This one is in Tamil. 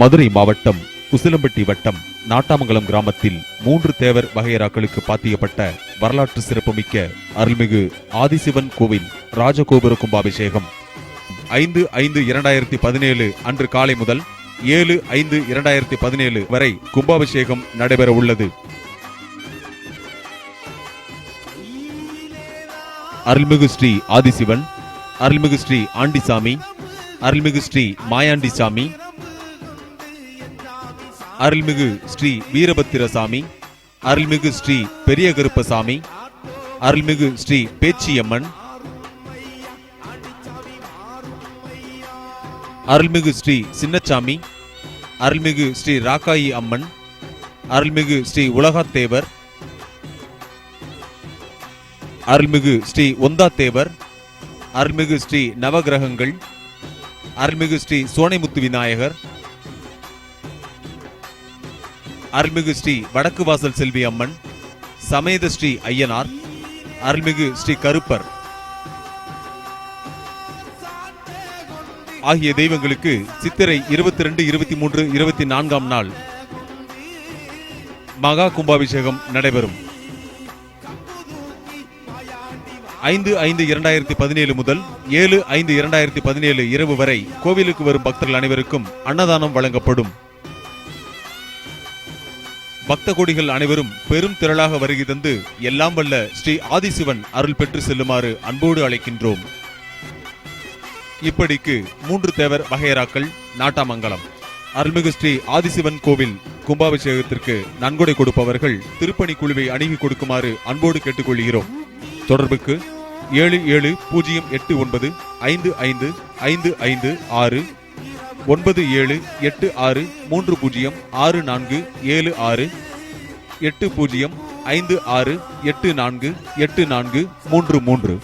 மதுரை மாவட்டம் குசிலம்பட்டி வட்டம் நாட்டாமங்கலம் கிராமத்தில் மூன்று தேவர் வகையராக்களுக்கு பாத்தியப்பட்ட வரலாற்று சிறப்புமிக்க அருள்மிகு ஆதிசிவன் கோவில் ராஜகோபுர கும்பாபிஷேகம். ஐந்து ஐந்து இரண்டாயிரத்தி பதினேழு அன்று காலை முதல் ஏழு ஐந்து இரண்டாயிரத்தி பதினேழு வரை கும்பாபிஷேகம் நடைபெற உள்ளது. அருள்மிகு ஸ்ரீ ஆதிசிவன் அருள்மிகு ஸ்ரீ ஆண்டிசாமி அருள்மிகு ஸ்ரீ மாயாண்டிசாமி அருள்மிகு ஸ்ரீ வீரபத்திரசாமி அருள்மிகு ஸ்ரீ பெரிய கருப்பசாமி அருள்மிகு ஸ்ரீ பேச்சியம்மன் அருள்மிகு ஸ்ரீ சின்னச்சாமி அருள்மிகு ஸ்ரீ ராக்காயி அம்மன் அருள்மிகு ஸ்ரீ உலகத்தேவர் அருள்மிகு ஸ்ரீ ஒந்தாத்தேவர் அருள்மிகு ஸ்ரீ நவகிரகங்கள் அருள்மிகு ஸ்ரீ சோனைமுத்து விநாயகர் அருள்மிகு ஸ்ரீ வடக்கு வாசல் செல்வி அம்மன் சமேத ஸ்ரீ ஐயனார் அருள்மிகு ஸ்ரீ கருப்பர் ஆகிய தெய்வங்களுக்கு சித்திரை இருபத்தி ரெண்டு இருபத்தி மூன்று இருபத்தி நான்காம் நாள் மகா கும்பாபிஷேகம் நடைபெறும். ஐந்து ஐந்து இரண்டாயிரத்தி பதினேழு முதல் ஏழு ஐந்து இரண்டாயிரத்தி பதினேழு இரவு வரை கோவிலுக்கு வரும் பக்தர்கள் அனைவருக்கும் அன்னதானம் வழங்கப்படும். பக்த கோடிகள் அனைவரும் பெரும் திரளாக வருகை தந்து எல்லாம் வல்ல ஸ்ரீ ஆதிசிவன் அருள் பெற்று செல்லுமாறு அன்போடு அழைக்கின்றோம். இப்படிக்கு மூன்று தேவர் வகையராக்கள் நாட்டாமங்கலம். அருள்மிகு ஸ்ரீ ஆதிசிவன் கோவில் கும்பாபிஷேகத்திற்கு நன்கொடை கொடுப்பவர்கள் திருப்பணி குழுவை அணுகி கொடுக்குமாறு அன்போடு கேட்டுக்கொள்கிறோம். தொடர்புக்கு ஏழு ஏழு பூஜ்ஜியம் எட்டு ஒன்பது ஐந்து ஐந்து ஐந்து ஐந்து ஆறு ஒன்பது ஏழு எட்டு ஆறு மூன்று பூஜ்ஜியம் ஆறு நான்கு ஏழு ஆறு எட்டு பூஜ்ஜியம் ஐந்து ஆறு எட்டு நான்கு எட்டு நான்கு மூன்று மூன்று.